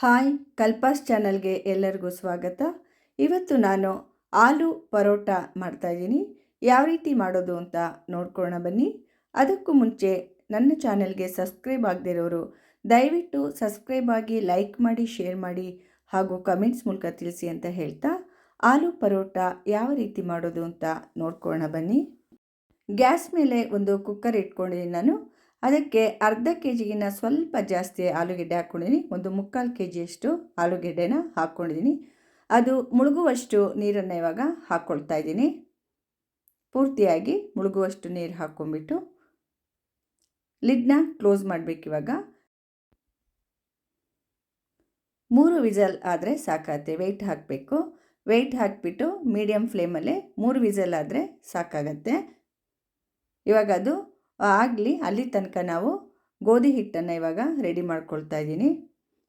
Hi ಕಲ್ಪಾಸ್ ಚಾನಲ್ಗೆ ಎಲ್ಲರಿಗೂ ಸ್ವಾಗತ. ಇವತ್ತು ನಾನು ಆಲೂ ಪರೋಟ ಮಾಡ್ತಾಯಿದ್ದೀನಿ ಯಾವ ರೀತಿ ಮಾಡೋದು ಅಂತ ನೋಡ್ಕೊಳ್ಳೋಣ ಬನ್ನಿ. ಅದಕ್ಕೂ ಮುಂಚೆ ನನ್ನ ಚಾನಲ್ಗೆ ಸಬ್ಸ್ಕ್ರೈಬ್ ಆಗದಿರೋರು ದಯವಿಟ್ಟು ಸಬ್ಸ್ಕ್ರೈಬ್ ಆಗಿ ಲೈಕ್ ಮಾಡಿ, ಶೇರ್ ಮಾಡಿ ಹಾಗೂ ಕಮೆಂಟ್ಸ್ ಮೂಲಕ ತಿಳಿಸಿ ಅಂತ ಹೇಳ್ತಾ ಆಲೂ ಪರೋಟ ಯಾವ ರೀತಿ ಮಾಡೋದು ಅಂತ ನೋಡ್ಕೊಳ್ಳೋಣ ಬನ್ನಿ. ಗ್ಯಾಸ್ ಮೇಲೆ ಒಂದು ಕುಕ್ಕರ್ ಇಟ್ಕೊಂಡಿದ್ದೀನಿ ನಾನು. ಅದಕ್ಕೆ ಅರ್ಧ ಕೆ ಜಿಗಿನ ಸ್ವಲ್ಪ ಜಾಸ್ತಿ ಆಲೂಗೆಡ್ಡೆ ಹಾಕ್ಕೊಂಡಿದ್ದೀನಿ. ಒಂದು ಮುಕ್ಕಾಲು ಕೆ ಜಿಯಷ್ಟು ಆಲೂಗೆಡ್ಡೆನ ಹಾಕ್ಕೊಂಡಿದ್ದೀನಿ. ಅದು ಮುಳುಗುವಷ್ಟು ನೀರನ್ನು ಇವಾಗ ಹಾಕ್ಕೊಳ್ತಾ ಇದ್ದೀನಿ. ಪೂರ್ತಿಯಾಗಿ ಮುಳುಗುವಷ್ಟು ನೀರು ಹಾಕ್ಕೊಂಡ್ಬಿಟ್ಟು ಲಿಡ್ನ ಕ್ಲೋಸ್ ಮಾಡಬೇಕು ಇವಾಗ. ಮೂರು ವಿಸಲ್ ಆದರೆ ಸಾಕಾಗುತ್ತೆ. ವೆಯ್ಟ್ ಹಾಕಬೇಕು. ವೆಯ್ಟ್ ಹಾಕಿಬಿಟ್ಟು ಮೀಡಿಯಮ್ ಫ್ಲೇಮಲ್ಲೇ ಮೂರು ವಿಸಲ್ ಆದರೆ ಸಾಕಾಗತ್ತೆ. ಇವಾಗ ಅದು ಆಗಲಿ, ಅಲ್ಲಿ ತನಕ ನಾವು ಗೋಧಿ ಹಿಟ್ಟನ್ನು ಇವಾಗ ರೆಡಿ ಮಾಡ್ಕೊಳ್ತಾ ಇದ್ದೀನಿ.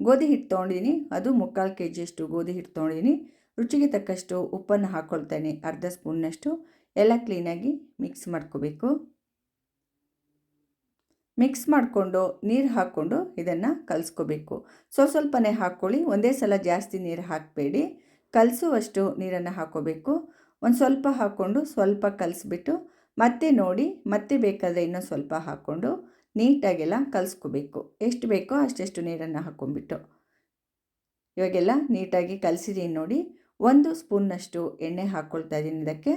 ಗೋಧಿ ಹಿಟ್ಟು ತೊಗೊಂಡಿದ್ದೀನಿ ಅದು ಮುಕ್ಕಾಲು ಕೆ ಜಿಯಷ್ಟು ಗೋಧಿ ಹಿಟ್ಟು ತೊಗೊಂಡಿದ್ದೀನಿ ರುಚಿಗೆ ತಕ್ಕಷ್ಟು ಉಪ್ಪನ್ನು ಹಾಕ್ಕೊಳ್ತೇನೆ ಅರ್ಧ ಸ್ಪೂನ್ನಷ್ಟು ಎಲ್ಲ ಕ್ಲೀನಾಗಿ ಮಿಕ್ಸ್ ಮಾಡ್ಕೋಬೇಕು. ಮಿಕ್ಸ್ ಮಾಡಿಕೊಂಡು ನೀರು ಹಾಕ್ಕೊಂಡು ಇದನ್ನು ಕಲಿಸ್ಕೋಬೇಕು. ಸ್ವಲ್ಪ ಸ್ವಲ್ಪನೇ ಹಾಕ್ಕೊಳ್ಳಿ. ಒಂದೇ ಸಲ ಜಾಸ್ತಿ ನೀರು ಹಾಕಬೇಡಿ. ಕಲಸುವಷ್ಟು ನೀರನ್ನು ಹಾಕ್ಕೋಬೇಕು. ಒಂದು ಸ್ವಲ್ಪ ಹಾಕ್ಕೊಂಡು ಸ್ವಲ್ಪ ಕಲಿಸ್ಬಿಟ್ಟು ಮತ್ತೆ ನೋಡಿ, ಮತ್ತೆ ಬೇಕಾದರೆ ಇನ್ನೂ ಸ್ವಲ್ಪ ಹಾಕ್ಕೊಂಡು ನೀಟಾಗೆಲ್ಲ ಕಲಿಸ್ಕೋಬೇಕು. ಎಷ್ಟು ಬೇಕೋ ಅಷ್ಟೆಷ್ಟು ನೀರನ್ನು ಹಾಕ್ಕೊಂಡ್ಬಿಟ್ಟು ಇವಾಗೆಲ್ಲ ನೀಟಾಗಿ ಕಲಸಿದ್ದೀನಿ ನೋಡಿ, ಒಂದು ಸ್ಪೂನ್ನಷ್ಟು ಎಣ್ಣೆ ಹಾಕ್ಕೊಳ್ತಾ ಇದ್ದೀನಿ ಇದಕ್ಕೆ.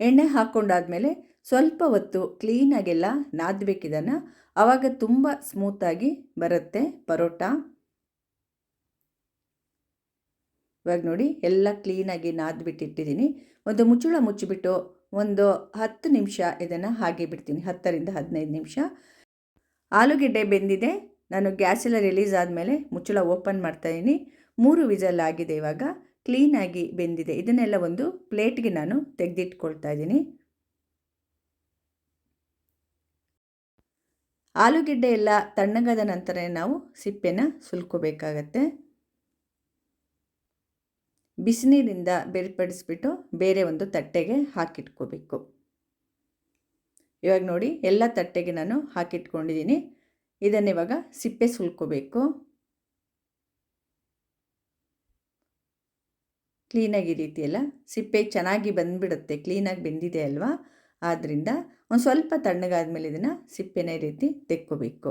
ಎಣ್ಣೆ ಹಾಕ್ಕೊಂಡಾದಮೇಲೆ ಸ್ವಲ್ಪ ಹೊತ್ತು ಕ್ಲೀನಾಗೆಲ್ಲ ನಾದಬೇಕಿದನ್ನು ಆವಾಗ ತುಂಬ ಸ್ಮೂತಾಗಿ ಬರುತ್ತೆ ಪರೋಟ. ಇವಾಗ ನೋಡಿ, ಎಲ್ಲ ಕ್ಲೀನಾಗಿ ನಾದ್ಬಿಟ್ಟಿಟ್ಟಿದ್ದೀನಿ ಒಂದು ಮುಚ್ಚಳ ಮುಚ್ಚಿಬಿಟ್ಟು ಒಂದು ಹತ್ತು ನಿಮಿಷ ಇದನ್ನು ಹಾಗೆ ಬಿಡ್ತೀನಿ, ಹತ್ತರಿಂದ ಹದಿನೈದು ನಿಮಿಷ. ಆಲೂಗೆಡ್ಡೆ ಬೆಂದಿದೆ, ನಾನು ಗ್ಯಾಸೆಲ್ಲ ರಿಲೀಸ್ ಆದಮೇಲೆ ಮುಚ್ಚಳ ಓಪನ್ ಮಾಡ್ತಾಯಿದ್ದೀನಿ ಮೂರು ವಿಜಲ್ ಆಗಿದೆ ಇವಾಗ ಕ್ಲೀನಾಗಿ ಬೆಂದಿದೆ. ಇದನ್ನೆಲ್ಲ ಒಂದು ಪ್ಲೇಟ್ಗೆ ನಾನು ತೆಗೆದಿಟ್ಕೊಳ್ತಾ ಇದ್ದೀನಿ. ಆಲೂಗೆಡ್ಡೆ ಎಲ್ಲ ತಣ್ಣಗಾದ ನಂತರ ನಾವು ಸಿಪ್ಪೆನ ಸುಲ್ಕೋಬೇಕಾಗತ್ತೆ. ಬಿಸಿನೀರಿಂದ ಬೇರ್ಪಡಿಸ್ಬಿಟ್ಟು ಬೇರೆ ಒಂದು ತಟ್ಟೆಗೆ ಹಾಕಿಟ್ಕೋಬೇಕು. ಇವಾಗ ನೋಡಿ, ಎಲ್ಲ ತಟ್ಟೆಗೆ ನಾನು ಹಾಕಿಟ್ಕೊಂಡಿದ್ದೀನಿ. ಇದನ್ನು ಇವಾಗ ಸಿಪ್ಪೆ ಸುಲ್ಕೋಬೇಕು. ಕ್ಲೀನಾಗಿ ಈ ರೀತಿಯೆಲ್ಲ ಸಿಪ್ಪೆ ಚೆನ್ನಾಗಿ ಬಂದುಬಿಡುತ್ತೆ, ಕ್ಲೀನಾಗಿ ಬೆಂದಿದೆ ಅಲ್ವಾ? ಆದ್ದರಿಂದ ಒಂದು ಸ್ವಲ್ಪ ತಣ್ಣಗಾದ್ಮೇಲೆ ಇದನ್ನು ಸಿಪ್ಪೆನೇ ರೀತಿ ತೆಕ್ಕೋಬೇಕು.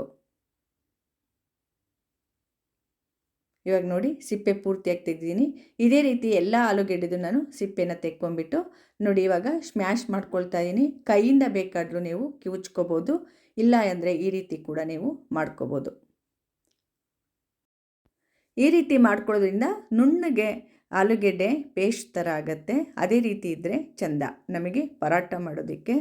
ಇವಾಗ ನೋಡಿ ಸಿಪ್ಪೆ ಪೂರ್ತಿಯಾಗಿ ತೆಗೆದಿದ್ದೀನಿ ಇದೇ ರೀತಿ ಎಲ್ಲ ಆಲೂಗೆಡ್ಡೆದು ನಾನು ಸಿಪ್ಪೆನ ತೆಕ್ಕೊಂಬಿಟ್ಟು ನೋಡಿ ಇವಾಗ ಸ್ಮ್ಯಾಶ್ ಮಾಡ್ಕೊಳ್ತಾ ಇದ್ದೀನಿ ಕೈಯಿಂದ ಬೇಕಾದರೂ ನೀವು ಕಿವುಚ್ಕೋಬೋದು. ಇಲ್ಲ ಅಂದರೆ ಈ ರೀತಿ ಕೂಡ ನೀವು ಮಾಡ್ಕೋಬೋದು. ಈ ರೀತಿ ಮಾಡ್ಕೊಳ್ಳೋದ್ರಿಂದ ನುಣ್ಣಗೆ ಆಲೂಗೆಡ್ಡೆ ಪೇಸ್ಟ್ ಥರ ಆಗುತ್ತೆ. ಅದೇ ರೀತಿ ಇದ್ದರೆ ಚೆಂದ. ನಮಗೆ ಪರಾಟ ಮಾಡೋದಕ್ಕೆ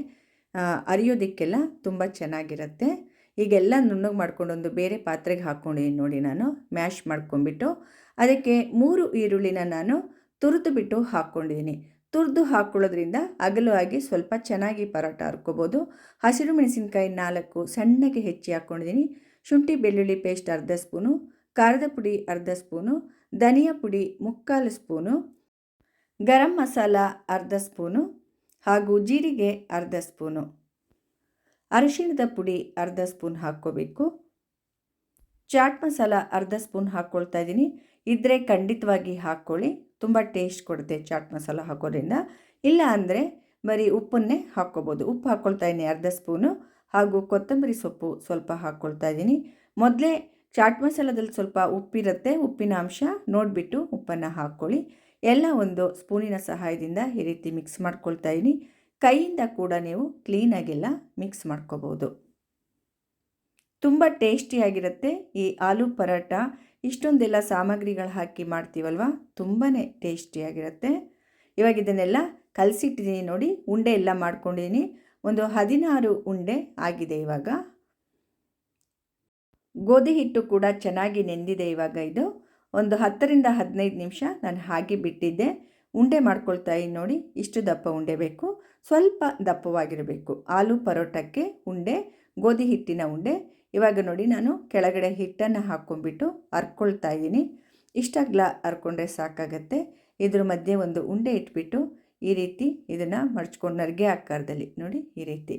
ಅರಿಯೋದಕ್ಕೆಲ್ಲ ತುಂಬ ಚೆನ್ನಾಗಿರುತ್ತೆ. ಈಗೆಲ್ಲ ನುಣ್ಣಗೆ ಮಾಡ್ಕೊಂಡೊಂದು ಬೇರೆ ಪಾತ್ರೆಗೆ ಹಾಕ್ಕೊಂಡಿದ್ದೀನಿ ನೋಡಿ ನಾನು? ಮ್ಯಾಶ್ ಮಾಡ್ಕೊಂಡ್ಬಿಟ್ಟು ಅದಕ್ಕೆ ಮೂರು ಈರುಳ್ಳಿನ ನಾನು ತುರಿದು ಬಿಟ್ಟು ಹಾಕ್ಕೊಂಡಿದ್ದೀನಿ ತುರಿದು ಹಾಕ್ಕೊಳ್ಳೋದ್ರಿಂದ ಅಗಲವಾಗಿ ಸ್ವಲ್ಪ ಚೆನ್ನಾಗಿ ಪರೋಟ ಹರ್ಕೋಬೋದು. ಹಸಿರು ಮೆಣಸಿನ್ಕಾಯಿ ನಾಲ್ಕು ಸಣ್ಣಗೆ ಹೆಚ್ಚಿ ಹಾಕ್ಕೊಂಡಿದ್ದೀನಿ ಶುಂಠಿ, ಬೆಳ್ಳುಳ್ಳಿ ಪೇಸ್ಟ್ ಅರ್ಧ ಸ್ಪೂನು, ಖಾರದ ಪುಡಿ ಅರ್ಧ ಸ್ಪೂನು, ಧನಿಯಾ ಪುಡಿ ಮುಕ್ಕಾಲು ಸ್ಪೂನು, ಗರಂ ಮಸಾಲ ಅರ್ಧ ಸ್ಪೂನು ಹಾಗೂ ಜೀರಿಗೆ ಅರ್ಧ ಸ್ಪೂನು. ಅರಿಶಿಣದ ಪುಡಿ ಅರ್ಧ ಸ್ಪೂನ್ ಹಾಕ್ಕೋಬೇಕು. ಚಾಟ್ ಮಸಾಲ ಅರ್ಧ ಸ್ಪೂನ್ ಹಾಕ್ಕೊಳ್ತಾ ಇದ್ದೀನಿ. ಇದ್ದರೆ ಖಂಡಿತವಾಗಿ ಹಾಕ್ಕೊಳ್ಳಿ. ತುಂಬ ಟೇಸ್ಟ್ ಕೊಡುತ್ತೆ ಚಾಟ್ ಮಸಾಲ ಹಾಕೋದ್ರಿಂದ. ಇಲ್ಲ ಅಂದರೆ ಬರೀ ಉಪ್ಪನ್ನೇ ಹಾಕ್ಕೋಬೋದು. ಉಪ್ಪು ಹಾಕ್ಕೊಳ್ತಾ ಇದ್ದೀನಿ ಅರ್ಧ ಸ್ಪೂನು. ಹಾಗೂ ಕೊತ್ತಂಬರಿ ಸೊಪ್ಪು ಸ್ವಲ್ಪ ಹಾಕ್ಕೊಳ್ತಾ ಇದ್ದೀನಿ. ಮೊದಲೇ ಚಾಟ್ ಮಸಾಲದಲ್ಲಿ ಸ್ವಲ್ಪ ಉಪ್ಪಿರುತ್ತೆ. ಉಪ್ಪಿನ ಅಂಶ ನೋಡಿಬಿಟ್ಟು ಉಪ್ಪನ್ನು ಹಾಕ್ಕೊಳ್ಳಿ. ಎಲ್ಲ ಒಂದು ಸ್ಪೂನಿನ ಸಹಾಯದಿಂದ ಈ ರೀತಿ ಮಿಕ್ಸ್ ಮಾಡ್ಕೊಳ್ತಾ ಇದ್ದೀನಿ. ಕೈಯಿಂದ ಕೂಡ ನೀವು ಕ್ಲೀನಾಗೆಲ್ಲ ಮಿಕ್ಸ್ ಮಾಡ್ಕೋಬೋದು. ತುಂಬ ಟೇಸ್ಟಿಯಾಗಿರುತ್ತೆ ಈ ಆಲೂ ಪರೋಟ ಇಷ್ಟೊಂದೆಲ್ಲ ಸಾಮಗ್ರಿಗಳು ಹಾಕಿ ಮಾಡ್ತೀವಲ್ವ? ತುಂಬಾ ಟೇಸ್ಟಿಯಾಗಿರುತ್ತೆ ಇವಾಗ ಇದನ್ನೆಲ್ಲ ಕಲಸಿಟ್ಟಿದ್ದೀನಿ ನೋಡಿ, ಉಂಡೆ ಎಲ್ಲ ಮಾಡ್ಕೊಂಡಿದ್ದೀನಿ ಒಂದು ಹದಿನಾರು ಉಂಡೆ ಆಗಿದೆ ಇವಾಗ. ಗೋಧಿ ಹಿಟ್ಟು ಕೂಡ ಚೆನ್ನಾಗಿ ನೆಂದಿದೆ ಇವಾಗ ಇದು. ಒಂದು ಹತ್ತರಿಂದ ಹದಿನೈದು ನಿಮಿಷ ನಾನು ಹಾಗೆ ಬಿಟ್ಟಿದ್ದೆ. ಉಂಡೆ ಮಾಡ್ಕೊಳ್ತಾ ಇದ್ದೀನಿ ನೋಡಿ, ಇಷ್ಟು ದಪ್ಪ ಉಂಡೆ ಬೇಕು. ಸ್ವಲ್ಪ ದಪ್ಪವಾಗಿರಬೇಕು. ಆಲೂ ಪರೋಟಕ್ಕೆ ಉಂಡೆ, ಗೋಧಿ ಹಿಟ್ಟಿನ ಉಂಡೆ. ಇವಾಗ ನೋಡಿ ನಾನು ಕೆಳಗಡೆ ಹಿಟ್ಟನ್ನು ಹಾಕ್ಕೊಂಡ್ಬಿಟ್ಟು ಹರ್ಕೊಳ್ತಾ ಇದ್ದೀನಿ. ಇಷ್ಟಾಗ್ಲ ಹರ್ಕೊಂಡ್ರೆ ಸಾಕಾಗತ್ತೆ. ಇದ್ರ ಮಧ್ಯೆ ಒಂದು ಉಂಡೆ ಇಟ್ಬಿಟ್ಟು ಈ ರೀತಿ ಇದನ್ನು ಮಡ್ಚ್ಕೊಂಡು ನರ್ಗೆ ಆಕಾರದಲ್ಲಿ ನೋಡಿ ಈ ರೀತಿ.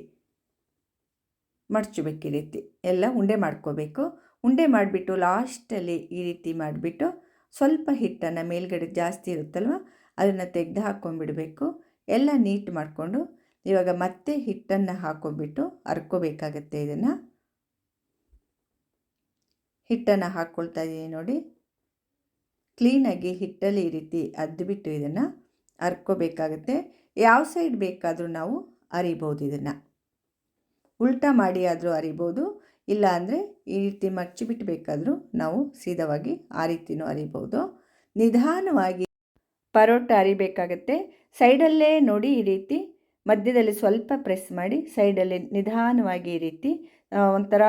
ಮಡ್ಚಬೇಕು ಈ ರೀತಿ. ಎಲ್ಲ ಉಂಡೆ ಮಾಡ್ಕೋಬೇಕು. ಉಂಡೆ ಮಾಡಿಬಿಟ್ಟು ಲಾಸ್ಟಲ್ಲಿ ಈ ರೀತಿ ಮಾಡಿಬಿಟ್ಟು ಸ್ವಲ್ಪ ಹಿಟ್ಟನ್ನು ಮೇಲ್ಗಡೆ ಜಾಸ್ತಿ ಇರುತ್ತಲ್ವ, ಅದನ್ನು ತೆಗೆದು ಹಾಕ್ಕೊಂಡ್ಬಿಡಬೇಕು. ಎಲ್ಲ ನೀಟ್ ಮಾಡಿಕೊಂಡು ಇವಾಗ ಮತ್ತೆ ಹಿಟ್ಟನ್ನು ಹಾಕ್ಕೊಂಬಿಟ್ಟು ಹರ್ಕೋಬೇಕಾಗತ್ತೆ ಇದನ್ನು. ಹಿಟ್ಟನ್ನು ಹಾಕ್ಕೊಳ್ತಾ ಇದ್ದೀನಿ ನೋಡಿ. ಕ್ಲೀನಾಗಿ ಹಿಟ್ಟಲ್ಲಿ ಈ ರೀತಿ ಅದ್ದುಬಿಟ್ಟು ಇದನ್ನು ಹರ್ಕೋಬೇಕಾಗತ್ತೆ ಯಾವ ಸೈಡ್ ಬೇಕಾದರೂ ನಾವು ಅರಿಬೋದು ಇದನ್ನು. ಉಲ್ಟಾ ಮಾಡಿ ಆದರೂ ಅರಿಬೋದು, ಇಲ್ಲ ಅಂದರೆ ಈ ರೀತಿ ಮಚ್ಚಿಬಿಟ್ಟು ಬೇಕಾದರೂ ನಾವು ಸೀದವಾಗಿ ಆ ರೀತಿಯೂ ಅರಿಬೋದು. ನಿಧಾನವಾಗಿ ಪರೋಟ ಅರಿಬೇಕಾಗತ್ತೆ. ಸೈಡಲ್ಲೇ ನೋಡಿ ಈ ರೀತಿ, ಮಧ್ಯದಲ್ಲಿ ಸ್ವಲ್ಪ ಪ್ರೆಸ್ ಮಾಡಿ, ಸೈಡಲ್ಲಿ ನಿಧಾನವಾಗಿ ಈ ರೀತಿ ಒಂಥರ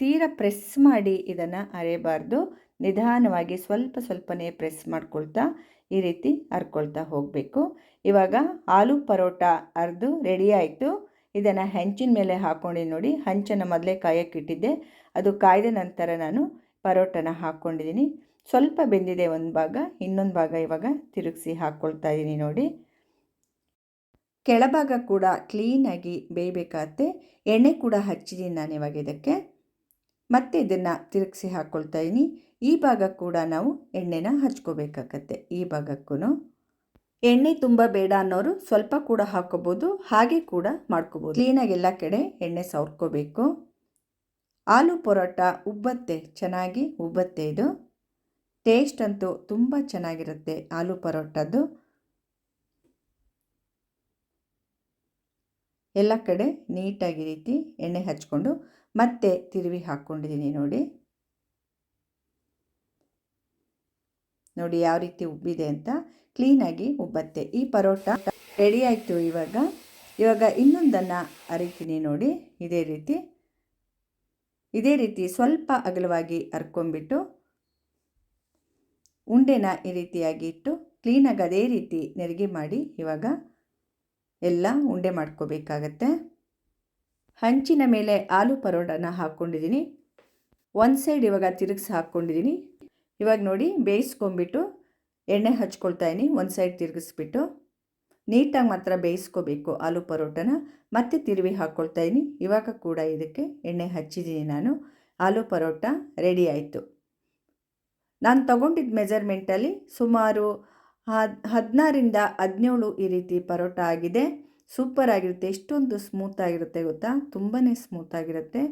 ತೀರ ಪ್ರೆಸ್ ಮಾಡಿ ಇದನ್ನು ಅರೆಯಬಾರ್ದು ನಿಧಾನವಾಗಿ ಸ್ವಲ್ಪ ಸ್ವಲ್ಪನೇ ಪ್ರೆಸ್ ಮಾಡ್ಕೊಳ್ತಾ ಈ ರೀತಿ ಹರ್ಕೊಳ್ತಾ ಹೋಗಬೇಕು. ಇವಾಗ ಆಲೂ ಪರೋಟ ಅರ್ದು ರೆಡಿ ಆಯಿತು. ಇದನ್ನು ಹೆಂಚಿನ ಮೇಲೆ ಹಾಕ್ಕೊಂಡು ನೋಡಿ, ಹಂಚನ್ನು ಮೊದಲೇ ಕಾಯಕ್ಕಿಟ್ಟಿದ್ದೆ ಅದು ಕಾಯ್ದ ನಂತರ ನಾನು ಪರೋಟನ ಹಾಕ್ಕೊಂಡಿದ್ದೀನಿ ಸ್ವಲ್ಪ ಬೆಂದಿದೆ ಒಂದು ಭಾಗ, ಇನ್ನೊಂದು ಭಾಗ ಇವಾಗ ತಿರುಗಿಸಿ ಹಾಕ್ಕೊಳ್ತಾ ಇದ್ದೀನಿ ನೋಡಿ. ಕೆಳಭಾಗ ಕೂಡ ಕ್ಲೀನಾಗಿ ಬೇಯಬೇಕಾಗತ್ತೆ ಎಣ್ಣೆ ಕೂಡ ಹಚ್ಚಿದ್ದೀನಿ ನಾನು ಇವಾಗ ಇದಕ್ಕೆ. ಮತ್ತೆ ಇದನ್ನು ತಿರುಗಿಸಿ ಹಾಕ್ಕೊಳ್ತಾ ಇದ್ದೀನಿ ಈ ಭಾಗ ಕೂಡ ನಾವು ಎಣ್ಣೆನ ಹಚ್ಕೋಬೇಕಾಗತ್ತೆ ಈ ಭಾಗಕ್ಕೂ ಎಣ್ಣೆ ತುಂಬ ಬೇಡ ಅನ್ನೋರು ಸ್ವಲ್ಪ ಕೂಡ ಹಾಕೋಬೋದು, ಹಾಗೆ ಕೂಡ ಮಾಡ್ಕೋಬೋದು. ಕ್ಲೀನಾಗಿ ಎಲ್ಲ ಕಡೆ ಎಣ್ಣೆ ಸವರ್ಕೋಬೇಕು. ಆಲೂ ಪರೋಟ ಉಬ್ಬತ್ತೆ, ಚೆನ್ನಾಗಿ ಉಬ್ಬತ್ತೆ ಇದು. ಟೇಸ್ಟ್ ಅಂತೂ ತುಂಬ ಚೆನ್ನಾಗಿರುತ್ತೆ ಆಲೂ ಪರೋಟದ್ದು. ಎಲ್ಲ ಕಡೆ ನೀಟಾಗಿ ರೀತಿ ಎಣ್ಣೆ ಹಚ್ಕೊಂಡು ಮತ್ತೆ ತಿರುವಿ ಹಾಕ್ಕೊಂಡಿದ್ದೀನಿ ನೋಡಿ. ನೋಡಿ ಯಾವ ರೀತಿ ಉಬ್ಬಿದೆ ಅಂತ. ಕ್ಲೀನಾಗಿ ಉಬ್ಬತ್ತೆ. ಈ ಪರೋಟ ರೆಡಿ ಆಯಿತು ಇವಾಗ. ಇವಾಗ ಇನ್ನೊಂದನ್ನು ಅರಿತೀನಿ ನೋಡಿ. ಇದೇ ರೀತಿ. ಇದೇ ರೀತಿ ಸ್ವಲ್ಪ ಅಗಲವಾಗಿ ಹರ್ಕೊಂಬಿಟ್ಟು ಉಂಡೆನ ಈ ರೀತಿಯಾಗಿ ಇಟ್ಟು ಕ್ಲೀನಾಗಿ ಅದೇ ರೀತಿ ನೆರಿಗೆ ಮಾಡಿ ಇವಾಗ ಎಲ್ಲ ಉಂಡೆ ಮಾಡ್ಕೋಬೇಕಾಗತ್ತೆ. ಹಂಚಿನ ಮೇಲೆ ಆಲೂ ಪರೋಟನ ಹಾಕ್ಕೊಂಡಿದ್ದೀನಿ ಒಂದು ಸೈಡ್ ಇವಾಗ ತಿರುಗಿಸಿ ಹಾಕ್ಕೊಂಡಿದ್ದೀನಿ ಇವಾಗ ನೋಡಿ ಬೇಯಿಸ್ಕೊಂಬಿಟ್ಟು ಎಣ್ಣೆ ಹಚ್ಕೊಳ್ತಾ ಇದ್ದೀನಿ ಒಂದು ಸೈಡ್ ತಿರುಗಿಸ್ಬಿಟ್ಟು. ನೀಟಾಗಿ ಮಾತ್ರ ಬೇಯಿಸ್ಕೋಬೇಕು ಆಲೂ ಪರೋಟನ ಮತ್ತೆ ತಿರುವಿ ಹಾಕ್ಕೊಳ್ತಾ ಇದ್ದೀನಿ ಇವಾಗ ಕೂಡ ಇದಕ್ಕೆ ಎಣ್ಣೆ ಹಚ್ಚಿದ್ದೀನಿ ನಾನು. ಆಲೂ ಪರೋಟ ರೆಡಿ ಆಯಿತು. ನಾನು ತಗೊಂಡಿದ್ದ ಮೆಜರ್ಮೆಂಟಲ್ಲಿ ಸುಮಾರು ಹದ್, ಹದಿನಾರಿಂದ ಹದಿನೇಳು ಈ ರೀತಿ ಪರೋಟ ಆಗಿದೆ. ಸೂಪರ್ ಆಗಿರುತ್ತೆ. ಎಷ್ಟೊಂದು ಸ್ಮೂತ್ ಆಗಿರುತ್ತೆ ಗೊತ್ತಾ? ತುಂಬಾ ಸ್ಮೂತ್ ಆಗಿರುತ್ತೆ.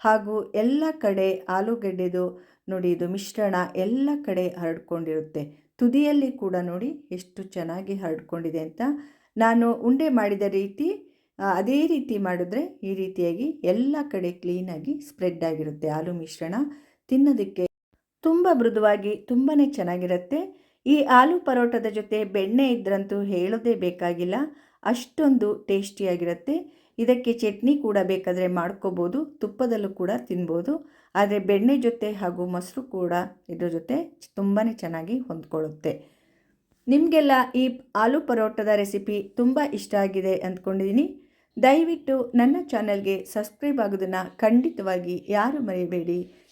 ಹಾಗೂ ಎಲ್ಲ ಕಡೆ ಆಲೂಗಡ್ಡೆದು ನೋಡಿ, ಇದು ಮಿಶ್ರಣ ಎಲ್ಲ ಕಡೆ ಹರಡ್ಕೊಂಡಿರುತ್ತೆ. ತುದಿಯಲ್ಲಿ ಕೂಡ ನೋಡಿ ಎಷ್ಟು ಚೆನ್ನಾಗಿ ಹರಡ್ಕೊಂಡಿದೆ ಅಂತ. ನಾನು ಉಂಡೆ ಮಾಡಿದ ರೀತಿ ಅದೇ ರೀತಿ ಮಾಡಿದ್ರೆ ಈ ರೀತಿಯಾಗಿ ಎಲ್ಲ ಕಡೆ ಕ್ಲೀನಾಗಿ ಸ್ಪ್ರೆಡ್ ಆಗಿರುತ್ತೆ ಆಲೂ ಮಿಶ್ರಣ. ತಿನ್ನೋದಕ್ಕೆ ತುಂಬ ಮೃದುವಾಗಿ ತುಂಬಾ ಚೆನ್ನಾಗಿರುತ್ತೆ. ಈ ಆಲೂ ಪರೋಟದ ಜೊತೆ ಬೆಣ್ಣೆ ಇದ್ರಂತೂ ಹೇಳೋದೇ ಬೇಕಾಗಿಲ್ಲ. ಅಷ್ಟೊಂದು ಟೇಸ್ಟಿಯಾಗಿರುತ್ತೆ. ಇದಕ್ಕೆ ಚಟ್ನಿ ಕೂಡ ಬೇಕಾದರೆ ಮಾಡ್ಕೋಬೋದು, ತುಪ್ಪದಲ್ಲೂ ಕೂಡ ತಿನ್ಬೋದು. ಆದರೆ ಬೆಣ್ಣೆ ಜೊತೆ ಹಾಗೂ ಮೊಸರು ಕೂಡ ಇದ್ರ ಜೊತೆ ತುಂಬಾ ಚೆನ್ನಾಗಿ ಹೊಂದ್ಕೊಳ್ಳುತ್ತೆ. ನಿಮಗೆಲ್ಲ ಈ ಆಲೂ ಪರೋಟದ ರೆಸಿಪಿ ತುಂಬ ಇಷ್ಟ ಆಗಿದೆ ಅಂದ್ಕೊಂಡಿದ್ದೀನಿ ದಯವಿಟ್ಟು ನನ್ನ ಚಾನಲ್ಗೆ ಸಬ್ಸ್ಕ್ರೈಬ್ ಆಗೋದನ್ನು ಖಂಡಿತವಾಗಿ ಯಾರು ಮರೆಯಬೇಡಿ